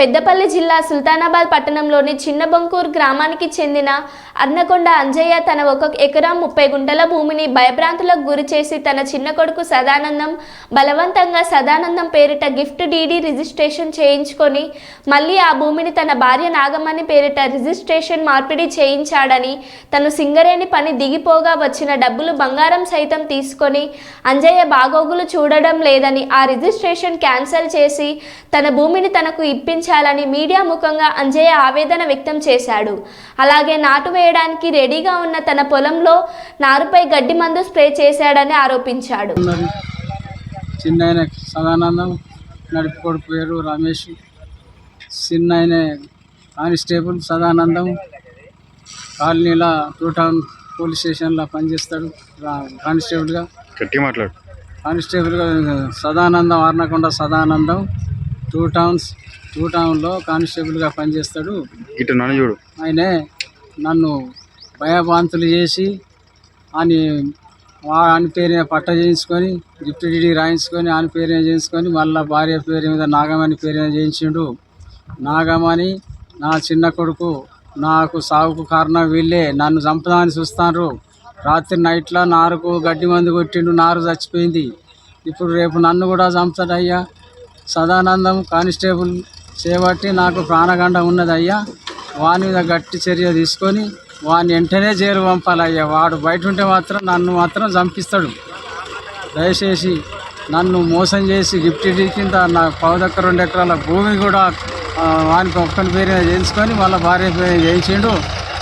పెద్దపల్లి జిల్లా సుల్తానాబాద్ పట్టణంలోని చిన్నబంకూర్ గ్రామానికి చెందిన అన్నకొండ అంజయ్య తన ఒక ఎకరం ముప్పై గుంటల భూమిని భయభ్రాంతులకు గురి చేసి తన చిన్న కొడుకు సదానందం బలవంతంగా సదానందం పేరిట గిఫ్ట్ డీడీ రిజిస్ట్రేషన్ చేయించుకొని మళ్ళీ ఆ భూమిని తన భార్య నాగమణి పేరిట రిజిస్ట్రేషన్ మార్పిడి చేయించాడని తను సింగరేణి పని దిగిపోగా వచ్చిన డబ్బులు బంగారం సైతం తీసుకొని అంజయ్య బాగోగులు చూడడం లేదని ఆ రిజిస్ట్రేషన్ క్యాన్సిల్ చేసి తన భూమిని తనకు ఇప్పించాలని మీడియా ముఖంగా అంజయ్య ఆవేదన వ్యక్తం చేశాడు. అలాగే నాటు వేయడానికి రెడీగా ఉన్న తన పొలంలో నారుపై గడ్డి మందు స్ప్రే చేశాడని ఆరోపించాడు. చిన్న సదానందం నడుపుకోడు పేరు రమేష్ చిన్న ఆయన కానిస్టేబుల్ సదానందం కాలనీలో టూ టౌన్ పోలీస్ స్టేషన్లో పనిచేస్తాడు కానిస్టేబుల్గా. గట్టి మాట్లాడు. కానిస్టేబుల్గా Sadanandam Arnakonda Sadanandam two towns two టౌన్లో కానిస్టేబుల్గా పనిచేస్తాడు. ఇటు నన్ను చూడు. ఆయనే నన్ను భయభాంతులు చేసి అని వాని పేరు పట్ట చేయించుకొని గిఫ్ట్ డీడీ రాయించుకొని ఆయన పేరు చేయించుకొని మళ్ళీ భార్య పేరు మీద నాగమణి పేరు చేయించిండు. నాగమణి నా చిన్న కొడుకు నాకు సాగుకు కారణం వీళ్ళే నన్ను చంపదామని చూస్తాను రాత్రి నైట్లో నారుకు గడ్డి మందు కొట్టిండు నారు చచ్చిపోయింది. ఇప్పుడు రేపు నన్ను కూడా చంపుతాడయ్యా. సదానందం కానిస్టేబుల్ చేపట్టి నాకు ప్రాణగండ ఉన్నదయ్యా. వాని మీద గట్టి చర్య తీసుకొని వాని వెంటనే చేరు పంపాలయ్యా. వాడు బయట ఉంటే మాత్రం నన్ను మాత్రం చంపిస్తాడు. దయచేసి నన్ను మోసం చేసి గిఫ్ట్ డీ కింద నా పౌదక్క రెండు ఎకరాల భూమి కూడా వానికి ఒక్కని పేరు చేయించుకొని మళ్ళీ భార్య పేరు చేయించిండు.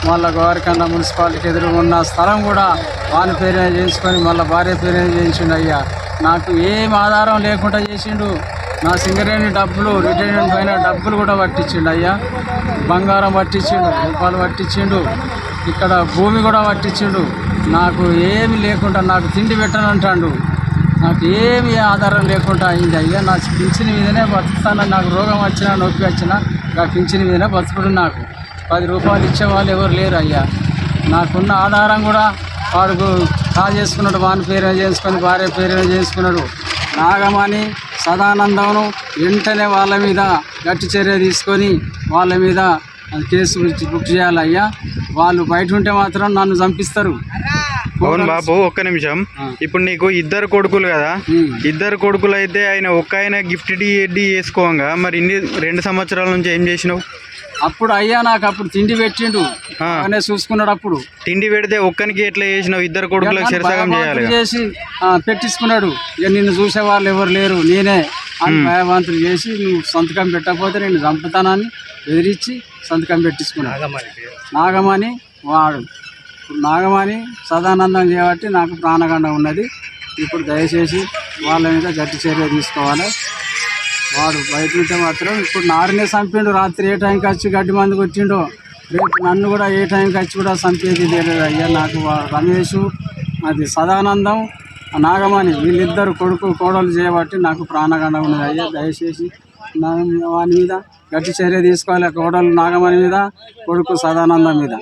మళ్ళీ గోరకొండ మున్సిపాలిటీకి ఎదురు ఉన్న స్థలం కూడా వాని పేరు చేయించుకొని మళ్ళీ భార్య పేరు చేయించిండు అయ్యా. నాకు ఏం ఆధారం లేకుండా చేసిండు. నా సింగరేణి డబ్బులు రిటైర్మెంట్ పైన డబ్బులు కూడా పట్టించిండు అయ్యా. బంగారం పట్టించిండు రూపాయలు పట్టించిండు ఇక్కడ భూమి కూడా పట్టించిండు. నాకు ఏమి లేకుండా నాకు తిండి పెట్టనంటాడు. నాకు ఏమి ఆధారం లేకుండా అయింది అయ్యా. నా పింఛన్ మీదనే బతుకుతాను నాకు రోగం వచ్చినా నొప్పి వచ్చినా నా పింఛన్ మీదనే బతుకుడు నాకు. పది రూపాయలు ఇచ్చే వాళ్ళు ఎవరు లేరు అయ్యా. నాకున్న ఆధారం కూడా వాడు కా చేసుకున్నాడు వాని పేరు చేసుకొని భార్య పేరు చేసుకున్నాడు. నాగమని సదానందమును వెంటనే వాళ్ళ మీద గట్టి చర్య తీసుకొని వాళ్ళ మీద కేసు బుక్ చేయాలయ్యా వాళ్ళు బయట ఉంటే మాత్రం నన్ను చంపిస్తారు. అవును బాబు ఒక్క నిమిషం. ఇప్పుడు నీకు ఇద్దరు కొడుకులు కదా. ఇద్దరు కొడుకులు అయితే ఆయన ఒక్క ఆయన గిఫ్ట్ డీ వేసుకోగా. మరి ఇన్ని రెండు సంవత్సరాల నుంచి ఏం చేసినావు? అప్పుడు అయ్యా నాకు అప్పుడు తిండి పెట్టిండు. అనే చూసుకున్నాడు అప్పుడు తిండి పెడితే ఒక్కనికి ఎట్లా చేసినావు? ఇద్దరు కొడుకులకు చెరసగం చేయాలి భయభ్రాంతులు చేసి పెట్టించుకున్నాడు. ఇక నిన్ను చూసే వాళ్ళు ఎవరు లేరు. నేనే అని భయభ్రాంతులు చేసి నువ్వు సంతకం పెట్టకపోతే నేను చంపుతానని బెదిరించి సంతకం పెట్టించుకున్నాడు. నాగమణి వాడు. ఇప్పుడు నాగమణి సదానందం చేయబట్టి నాకు ప్రాణగండం ఉన్నది. ఇప్పుడు దయచేసి వాళ్ళ మీద గట్టి చర్య తీసుకోవాలి. వాడు బయట ఉంటే మాత్రం ఇప్పుడు నారునే చంపిండు. రాత్రి ఏ టైంకి వచ్చి గడ్డి మందు కొట్టిండో రేపు నన్ను కూడా ఏ టైంకి వచ్చి కూడా చంపేది తెలియదు. అయ్యా నాకు రమేష్ అది సదానందం నాగమణి వీళ్ళిద్దరు కొడుకు కోడలు చేయబట్టి నాకు ప్రాణగండం ఉన్నది. అయ్యా దయచేసి నా వాని మీద గట్టి చర్య తీసుకోవాలి. కోడలు నాగమణి మీద కొడుకు సదానందం మీద.